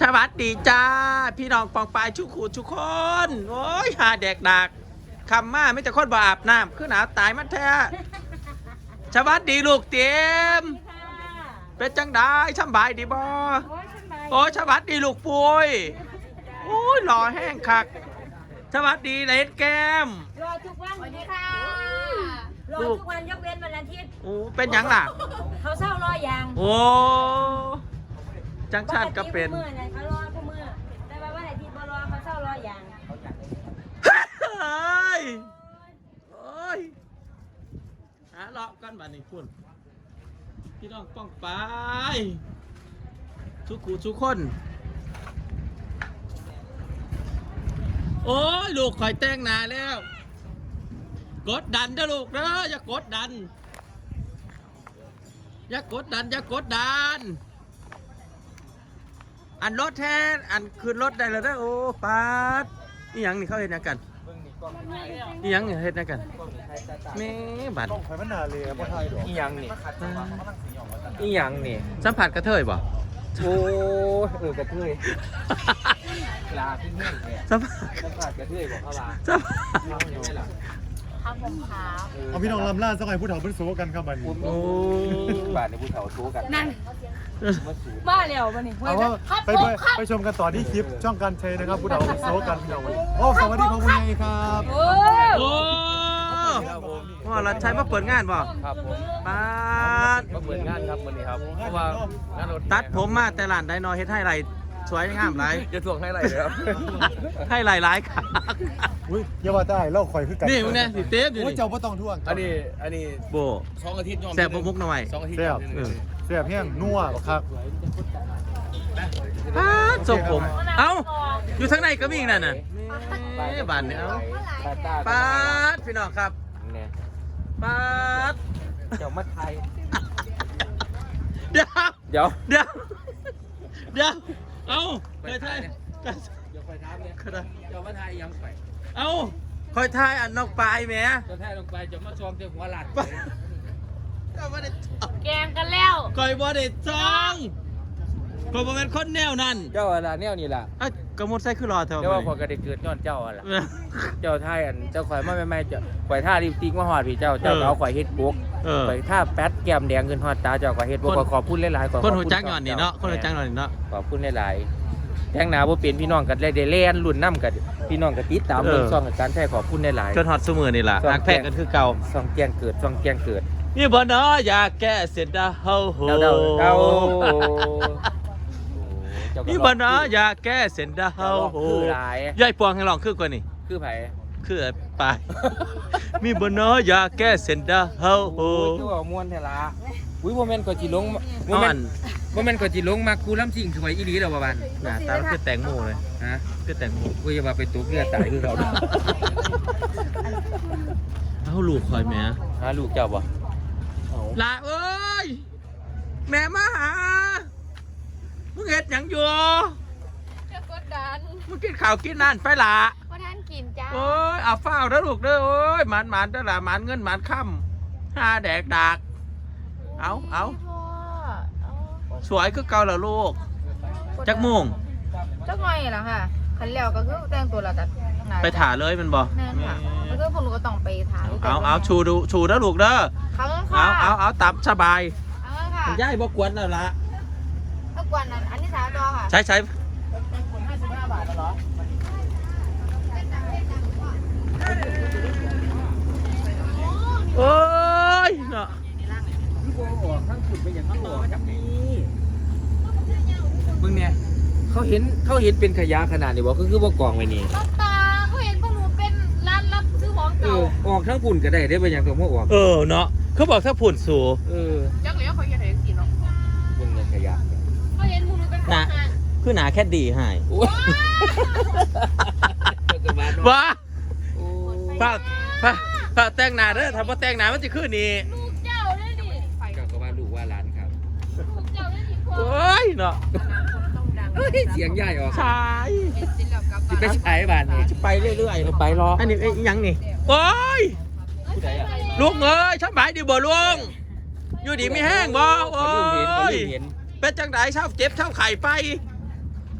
สวัสดีจ้า พี่น้องปองปายชุกขูชุกคน โอ้ยหาแดกดักคำมาไม่แต่คนบ่อาบน้ำคือหนาวตายมันแท้สวัสดีลูกเตรียมเป็นจังได้สำบายดีบ่โอ้ยฉันไปโอ้ยสวัสดีลูกปุ้ยโอ้ยหล่อแห้งคักสวัสดีเลดแก้มรอทุกวันสวัสดีค่ะรอทุกวันยกเว้นวันอาทิตย์โอ้เป็นหยังล่ะ เขาเศร้ารอยาง โอ้ จังชาติก็เป็นปติผู้มือนะเขารอผู้มือแต่ว่าวันอาทิตย์บ่รอเขาเศร้ารอยางเฮ้ยโอ้ยหาเลาะกันบ้านี้คุณพี่น้องป้องไปทุกขู่ทุกคน โอ้ยลูกคอยแต่งหนาแล้ว กดดันนะลูกนะอย่ากดดัน อย่ากดดัน อย่ากดดัน อันรถแทนอันขึ้นรถได้แล้วนะโอ้ปาดนี่ยังนี่เขาเห็นยังกันนี่ยังนี่เห็นยังกันแม่บัตรต้องไฟมันหนาเลยบ่ไทยหรออีหยังนี่อีหยังนี่สัมผัสกระเทยบ่โอ้ยเออกระเทยลาพี่เงี้ยเนี่ยสัมผัสกระผัดกระเทยบอกเขาลาสัมผัสเขาอยู่ไม่หลับทำผมขาวเอาพี่น้องลำล่าสักหน่อยผู้เฒ่าเพิ่นโซกันครับบัดนี้โอ้บาทในภูเขาทูกันนั่น มาสูดบ้าแล้ววันนี้เอาว่าไปไปไปชมกันต่อที่คลิปช่องการใช้นะครับผู้เฒ่าโซกันพี่น้องวันนี้โอ้สวัสดีพ่อผู้ใหญ่ครับโอ้โอ้ครับผมว่าเราใช้มาเปิดงานบ่ครับผมปาดก็เปิดงานครับวันนี้ครับเพราะว่างานรถตัดผมมาแต่หลานไดโนเฮ็ดให้ไรสวยงามไรจะส่งให้อะไรเลยครับให้หลายหลายๆครับอุ้ยอย่าว่าได้เล่าข่อยคือกันนี่มึงเนี่ยสิเต็มอยู่โอ้ยนี่เจ้าบ่ต้องท่วงอันนี้อันนี้โบสองอาทิตย์ยอมแซ่บบ่มุกหน่อยสองอาทิตย์แซ่ยบอมเออ แซ่บแห้งนัวบักคักปาดส่งผม เอ้า อยู่ทางในก็มีอีกนั่นน่ะนี่บ้านเนี่ยเอ้าตาตาปาดพี่น้องครับเนี่ยปาดเจ้ามาไทยเดี๋ยวเดี๋ยวเดี๋ยวเดี๋ยวเอ้าคอยทายเดี๋ยวไปถามเนี่ยก็ได้เจ้ามาไทยยังไปเอ้าคอยทายอันนอกปลายแหมเจ้าไทยลงไปเจ้ามาชมเจ้าหัวหลัด ก็บ่ได้จ้องแกงกันแล้วคอยบ่ได้จ้องคอยบ่เป็นคนแนวนั้นเจ้าอะไรเนี่ยนี่ล่ะอะกระมดใส่คือรอเท่าเจ้าว่าพอไหกระเด็เกิดย้อนเจ้าอะไรเออเจ้าท่ายอันเจ้าข่อยมาใหม่ๆเจ้าข่อยท่าริมติกมาหอดพี่เจ้าเจ้าเออก็เอาข่อยเฮ็ดปุ๊กเออข่อยท่าแป๊ดแก้มแดงขึ้นหอดตาเจ้าข่อยเฮ็ดปุ๊กคนขอพูดหลายๆขอคนขหูบณจักหย่อนนี่เนาะคนหูจักหย่อนนี่เนาะขอบคุณหลายๆแทงหนาบ่เป็นพี่น้องกันเลยได้เล่นรุ่นน้ำกันพี่น้องก็ติดตามเบิ่งช่องการใช้ขอบคุณหลายจนฮอดซุมือนี่ล่ะช่องรักแพงกันคือเก่าๆช่องแจ้งเกิดช่องแจ้งเกิด นี่บ่เนาะอยากแก้เสียดาวโหเดาเดาเดาเจ้าก็นี่บ่เนาะอยากแก้เสียดาเจ้าวคือหลาย ยายปวงให้ลองคือกว่านี่คือไผคือไปมีบ่เนาะอยากแก้เสียดาวโอ้ยคือว่าม่วนแท้ละอุ้ยบ่แม่นก็สิลงบ่เอาแม่อันนบ่แม่นก็สิลงมากูลำสิ่งถวยอีหลีดอกว่าบันหน้าตามันคือแตงโมเลยฮะคือแตงโมกูอย่าว่าไปตกเรือตายคือเขาเด้อเอ้าลูกคอยแม่หาลูกเจ้าบ่ ลาเอ้ย แม่มาหา มึงเฮ็ดหยังอยู่ จะกดดันมึงกินข้าวกินนั่นไปละว่าท่านกินจ้า โอ้ยเอาฝ้าวเด้อลูกเด้อโอ้ยหมันหมันเด้อละหมันเงินหมันค่ำห้าแดกดาก เอาเอา พ่อเอาสวยคือเก่าแล้วลูก จักโมง จักหน่อยล่ะค่ะคันแล้วก็คือแต่งตัวแล้วก็ไปถ่าเลยแมันบ่แม่นค่ะแล้ว ก็พวกหนูก็ต้องไปถ่ายเอาเอาชูดูชูเด้อลูกเด้อคำเอาค่ะเอาเอาตับสบายเอาค่ะย่ายบ่กวนแล้วละทุกวันนั้นอันนี้สาวจอค่ะ ใช้ใช้โอ้ยเนาะมึงเนี่ยเขาเห็นเขาเห็นเป็นขยะขนาดนี้บ่คือคือบ่กองไว้นี่ องเอเก่าอออกทั้งปุ่นก็ได้ได้บ่หยังต้องมาออกเออเนาะเขาบอกถ้าผุ่นสูเออจักเหลียวเขาเห็นเห็นสีเนาะมึงเนี่ยขยะเขาเห็นพวกหนูเป็นของนะงานคือหนาแค่ดีให้โอ้ยเจ้าก็ว่าเนาะว้าโอ้ยป้าป้าป้าแต่งหน้าเด้อทำว่าแต่งหน้ามันจะขึ้นนี่ลูกเจ้าเลยดิเจ้าก็ว่าลูกว่าหลานครับลูกเจ้าเลยดิพ่อโอ้ยเนาะเฮ้ยเสียงใหญ่ออกชายสิแล้ วกลับสิไปใช้บ้านนี่จะไปเรื่อยๆเราไปรออันนี้ไอ้อิหยังนี่โอ้ยผู้ใดอะลุงเอ้ยสบายดีบ่ลุงอยู่ดีไม่แห้งบ่โอ้เขาลืมเห็นเขายลืมเห็นเป็นจังไดเช่าเจ็บเช่าไข่ไป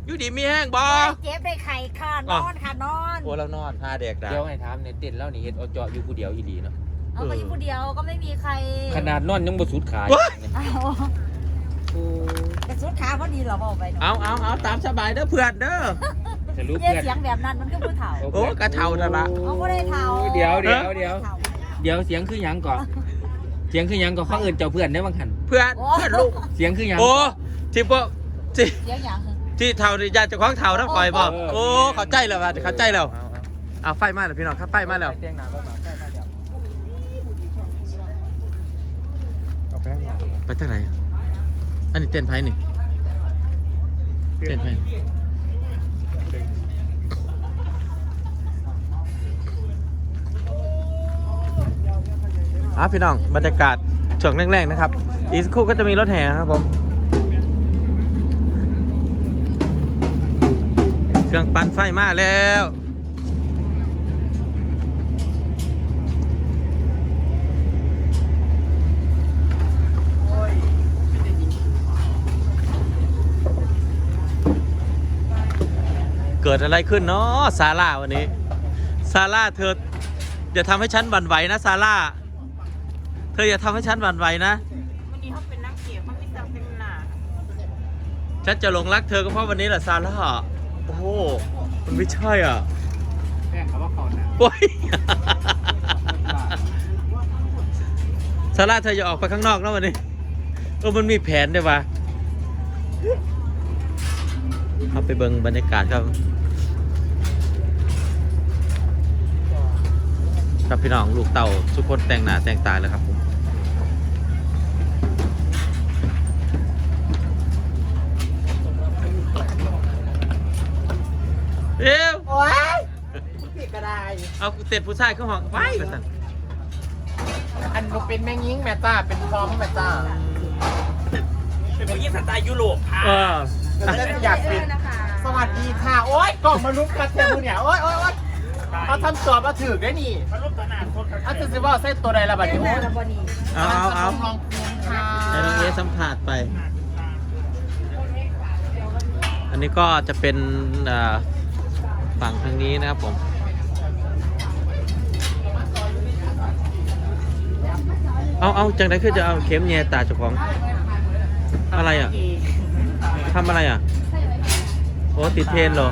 อยู่ดีมีแห้งบอเจ็บได้ไข่ค่ะนอนค่ะนอนโอ้เรานอนหาแดกดาเดี๋ยวให้ถามในเต้นแล้วนี่เฮ็ดเอาเจาะอยู่ผู้เดียวอีหลีเนาะเอาไปอยู่คนเดียวก็ไม่มีใคร ขนาดนอนยังบ่สุดขาว้ายเอาแต่สุดขาพอดีเหรอบอกไปเนาะเอาเอาเอาตามสบายเด้อเพื่อนเด้อ จะรู้เย่เพื่อนเสียงแบบนั้นมันก็ผู้เฒ่าโอ้กระเทานั่นละ เขาก็ได้เฒ่าเดี๋ยวเดี๋ยวเดี๋ยว ฒ่าเดี๋ยวเสียงคือหยังก่อนเสียงคือหยังก่อนเขาเอิ้นเจ้าเพื่อนได้บางคันเพื่อนโอ้เพื่อนลูก เสียงคือหยัง โอ้ที่พวกที่เสียงอย่างที่เท่าที่ญาติเจ้าของเท่าน้ำคอยบอกเออโอ้เข้าใจแล้วว่ะเข้าใจแล้วเอาเอาเอาไฟมาแล้วพี่น้องครับไฟมาแล้วเตียงหนาก็มาใกล้มาเดี๋ยวเอาแป้งมาไปทางไหนอันนี้เต้นไพ่นี่ เต้นไพ่ อะพี่น้องบรรยากาศช่วงแรกๆนะครับ อีสคู่ก็จะมีรถแห่ครับผมเครื่องปั่นไฟมาแล้วเกิดอะไรขึ้นเนาะซาร่าวันนี้ ซาร่าเธออย่าทำให้ฉันหวั่นไหวนะซาร่า ธออย่าทำให้ฉันหวั่นไหวนะ วันนี้เขาเป็นนักเกียรเขาไม่จำเป็นหนาฉันจะหลงรักเธอก็เพราะวันนี้แหละซาร่า โอ้โห มันไม่ใช่อะแป้งเขาว่าเขานะโอ้ยซาร่าเธออย่าออกไปข้างนอกนะวันนี้ เออ มันมีแผนด้วยวะเอาไปเบิ่งบรรยากาศครับครับพี่น้องลูกเต่าทุกคนแต่งหน้าแต่งตาเลยครับผม เอาเสร็จผู้ชายเข้าห้องไปไปสั่นอันนเป็นแม่ยิงแม่จ้าเป็นพร้อมแม่จ้าเป็นผู้หญิงสไตล์ยุโรปค่ะเอออยากเป็นสวัสดีค่ะ โอ๊ยกล่องมาลุกกระเทียมเนี่ยโอ๊ยโอ๊ยโอ๊ยเขาทำตัวมาถือได้นี่อาจจะสิว่าเส้นตัวใดละบัดนี้แม่ละบอนี่เอาเอาเอาลองคุมค่ะให้น้องเอสัมผัสไป อันนี้ก็จะเป็นเอ่อฝั่งทางนี้นะครับผม เอาเอาจังไดคือจะเอาเข็มแย่ตาเจ้าของ อะไรอะทำอะไรอะ โอ้ติดเทรนเหรอ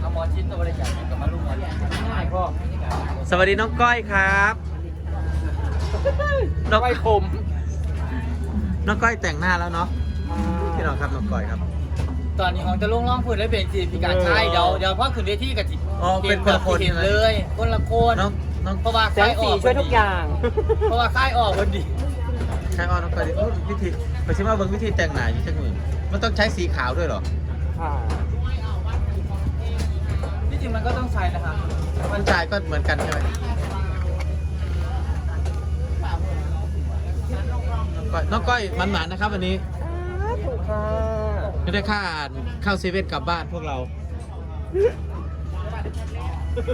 เอาหมอชิ้นตัวบริจาคกับมาลูกหมอง่ายพ่อสวัสดีน้องก้อยครับน้องไว้ผมน้องก้อยแต่งหน้าแล้วเนาะพี่น้องครับน้องก้อยครับ ตอนนี้ของจะลงร้องพื้นและเบรกจีพิการใช่เดี๋ยวเดี๋ยวพ่อขึ้นเวทีกับจิอ๋อเป็นคนละคน เห็นเลยคนละคนน้องน้องเพราะว่าค่ายออกช่วยทุกอย่าง เพราะว่าค่ายออกคนดีใช้ออนน้องก้อยดิโอ้วิธีไปชิมว่าเบิ่งวิธีแต่งหน้าอยู่จังมือมันต้องใช้สีขาวด้วยเหรอที่จริงมันก็ต้องใช้นะครับมันชายก็เหมือนกันใช่ไหมน้องก้อยน้องก้อยมันหมานๆนะครับวันนี้ ถูกค่ะ ไม่ได้ค่าเข้าเซเว่นกลับบ้านพวกเรา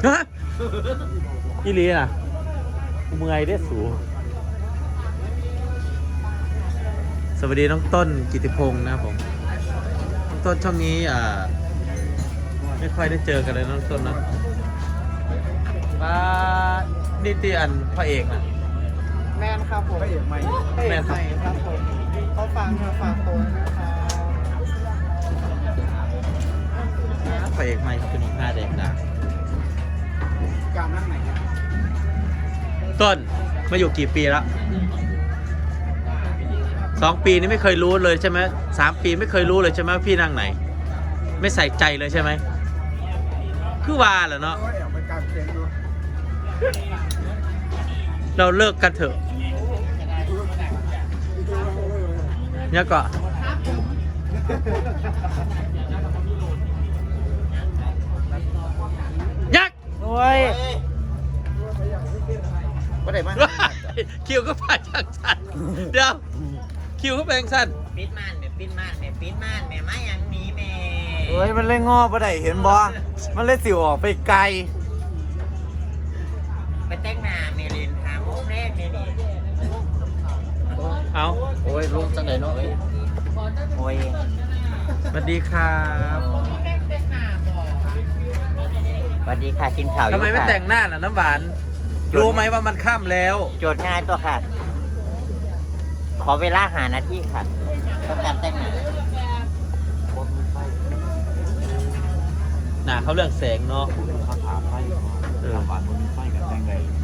ฮะอีหลีน่ะกูเมื่อยได้อสูสวัสดีน้องต้นกิติพงศ์นะครับผมน้องต้นช่องนี้อ่าไม่ค่อยได้เจอกันเลยน้องต้นนะมานี่ตีอันพระเอกนะ แมนครับผมพระเอกใหม่แม่นครับครับผมเขาฟังค่ะฟังตัวนะคะ พระเอกใหม่คือน้องห้าแดงดาการนั่งไหนต้นมาอยู่กี่ปีแล้วสองปีนี้ไม่เคยรู้เลยใช่ไหมสามปีไม่เคยรู้เลยใช่ไหมว่าพี่นั่งไหน ไม่ใส่ใจเลยใช่ไหมคือว่าเหรอเนาะโอ้ยแอบไปการเสียงดูเราเลิกกันเถอะเนี่ยก็ยักษ์ โอ้ยก็ได้มาคิวก็ผ่านจากสันเดี๋ยวคิวก็เป็นสันปิดม่านแม่ปิดม่านแม่ปิดม่านแม่มาอย่างนี้แม่เฮ้ยมันเล่งงอปะได้เห็นบ่มันเล่นสิวออกไปไกลไปแต่งหน้าเมลินหาโมงแรกเมลินเอาโอ้ยลุงจังไหนเนาะเอ้ยโอ้ยสวัสดีครับส วัสดีค่ะกินข่าวทำไมไม่แต่งหน้าล่ะน้ำหวาน รู้ไหมว่ามันค่ำแล้ว โจทย์ง่ายตัวค่ะ ขอเวลาหานาทีค่ะต้องการแต่งหน้าหนาเขาเรื่องแสงเนาะเออ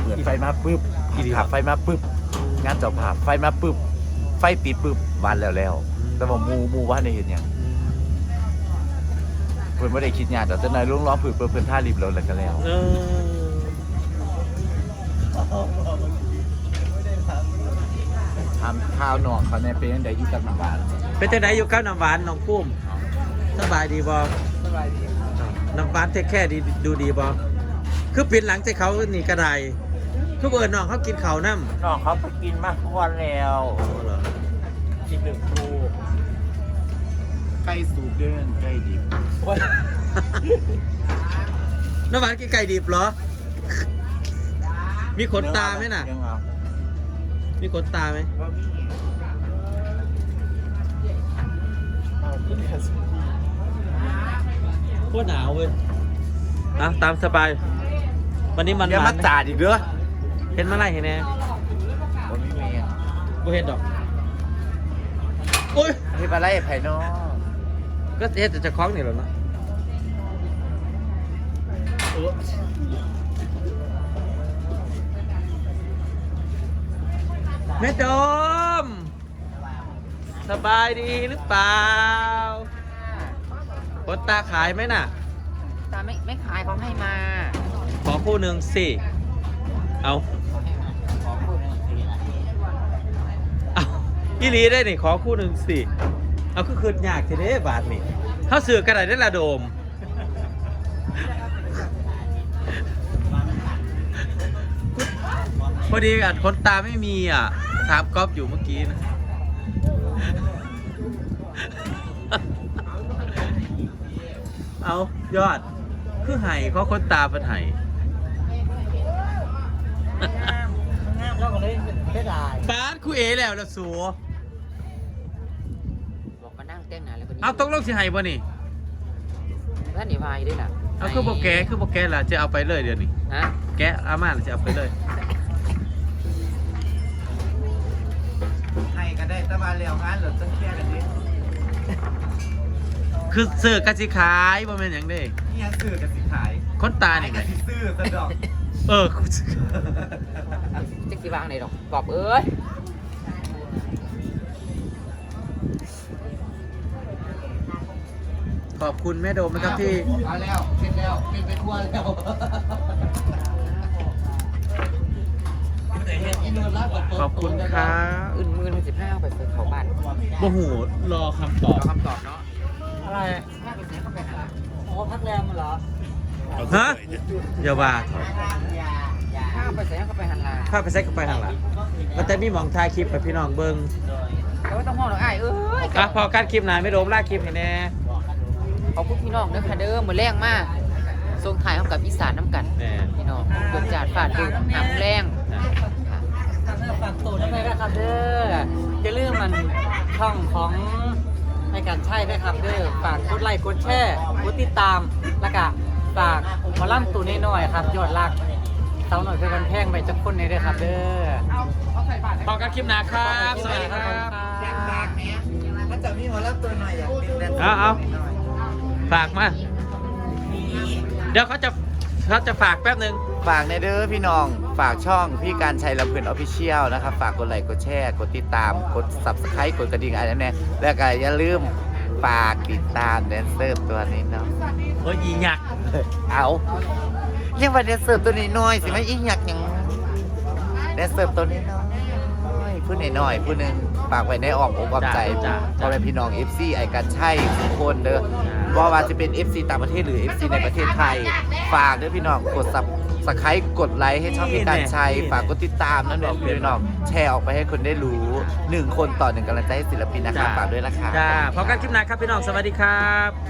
เปิดไฟมาปุ๊บอีหลีขับไฟมาปุ๊บ งานเจบภาพไฟมาปุ๊บ ไฟปิดปุ๊บวันแล้วแล้ว แต่ว่าหมูหมูว่าในเห็นอย่าง เพิ่นไม่ได้คิดงานแต่เจ้านายลุงร้องผืนเพิ่นเพิ่นท่ารีบรถแล้วก็แล้ว เออทำข้าวหนองเขาในเป็นยังไงอยู่กับน้ำหวานเป็นจังไหนอยู่กับน้ำหวานน้องปุ้มสบายดีบอสบายดีน้ำหวานเทคแค่ดีดูดีบอคือปิดหลังจากเขานี่กระไดคือเบิร์น้องเขากินเขาวน้ำน้องเขาไปกินมากทุกวันแล้วอ๋อเหรอกินหนึ่งครู ใกล้สูบเดินใกล้ดิบน้ำหวานกินไก่ดิบเหรอ มีขนตาไหมน่ะ ยังเอามีขนตาไหมเอาขึ้นแค่สูบโคตรหนาวเว้ยอะตามสบาย วันนี้มันอย่าหมาวานจ่าดิเด้อเห็นเมื่อไหรเห็นแน่ผมไม่มีอะบ่เห็นดอก โอ้ยเฮ็ดอะไรไผเนาะ ก็เฮ็ดแต่จะคล้องนี่แหละเนาะแม่ดมสบายดีหรือเปล่าขนตาขายไหมน่ะ ตาไม่ไม่ขายเขาให้มาขอคู่หนึ่งสิ เอาขอพูดหนึ่งทีละเอาอีหลีได้นี่ขอคู่หนึ่งสิ เอาคือคืนยากทีเด้บาทนี่เขาสื่อกระไรได้ละโดม พอดีอัดคนตาไม่มีอะถามก๊อฟอยู่เมื่อกี้นะ เอายอด คือไห้เขาคนตาเป็นไห้งามแล้วก็เลยได้ได้ป้าดคูเอแล้วละสัวบอกมานั่ง แต่งหน้าแล้วก็เอาตกลงสิไห้บ่นี่ท่านนี่วายด้วยล่ะเอาคือบอกแกคือบอกแกล่ะจะเอาไปเลยเดี๋ยวนี้ฮะแกะอาม่าจะเอาไปเลยให้ก็ได้แต่มาแล้วงานเหลือจังแค่กันนิดคือเสื้อกะสิขายบ่แม่นหยังเด้นี่ยังซื้อกันสิขายคนตานี่ไงสิซื้อซะดอก เออจะกี่วางไหนดอกกรอบเอ้ย ขอบคุณแม่โดมนะครับที่เอาแล้วเป็นแล้วเป็นไปทั่วแล้วขอบคุณครับอื่นมือมันสิบห้าไปซื้อเขาบ้านโมโหรอคำตอบคำตอบเนาะอะไรถ้าไปซื้อเข้าไปหาโอ้พักแรมเหรอฮะอย่าว่าถอดถ้าไปซื้อเข้าไปหันลาภาพไปใส่กับไปทางหลังมันจะมีหมองถ่ายคลิปไปพี่น้องเบิ่งแต่ว่าต้องห้องหรอกไอ้ายเอ้ยอะพอการคลิปไหนไม่โดมลากคลิปให้แน่ ขอบคุณพี่น้องเด้อค่ะเด้อมือแรงมากทรงถ่ายเข้ากับอีสานน้ำกันแน่พี่น้องเบิกจาดฝาดดูหำแรงฝากตูดด้วยนะครับเด้ออย่าลืมมันช่องของในการใช่ด้วยครับเด้อฝากกดไลค์กดแชร์กดติดตามแล้วก็ฝากหมอลำตูน้อยๆครับยอดรักเสาหน่อยเพื่อนแพงไปจักคนในเด้อครับเด้อพอการคลิปหนาครับ สวัสดีครับถ้าจะมีหัวรับตัวหน่อยอยากเป็นแดนเซอร์เอาเอา ฝากมาเดี๋ยวเขาจะเขาจะฝากแป๊บหนึ่งฝากในเด้อพี่น้อง ฝากช่องพี่การชัยลำเพลินออฟฟิเชียลนะครับ ฝากกดไลค์กดแชร์ กดติดตาม กด subscribe กดกระดิ่งอะไรนั่นแน่แล้วก็อย่าลืมฝากติดตามแดนเซอร์ตัวนี้เนาะโอ้ยอีหยักเอาเรียกว่าแดนเซอร์ตัวนี้น้อยสิไม่ยิ่งอยากหยังแดนเซอร์ตัวนี้น้อยผู้นี้น้อยผู้หนึงฝากไว้ในอ้อมอกอ้อมใจจ้ะจ้ะพ่อแม่พี่น้อง FC ไอ้กันใช่ทุกคนเด้อ ว่าว่าจะเป็น FC ต่างประเทศหรือ FC ในประเทศไทย ฝากเด้อพี่น้องกดซับสไครต์กดไลค์ให้ช่องพี่การชัยฝากกดติดตามนั่นเองพี่น้องแชร์ออกไปให้คนได้รู้หนึ่งคนต่อหนึ่งกำลังใจให้ศิลปินนะคะฝากด้วยนะคะจ้าพอการคลิปหนาครับพี่น้องสวัสดีครับ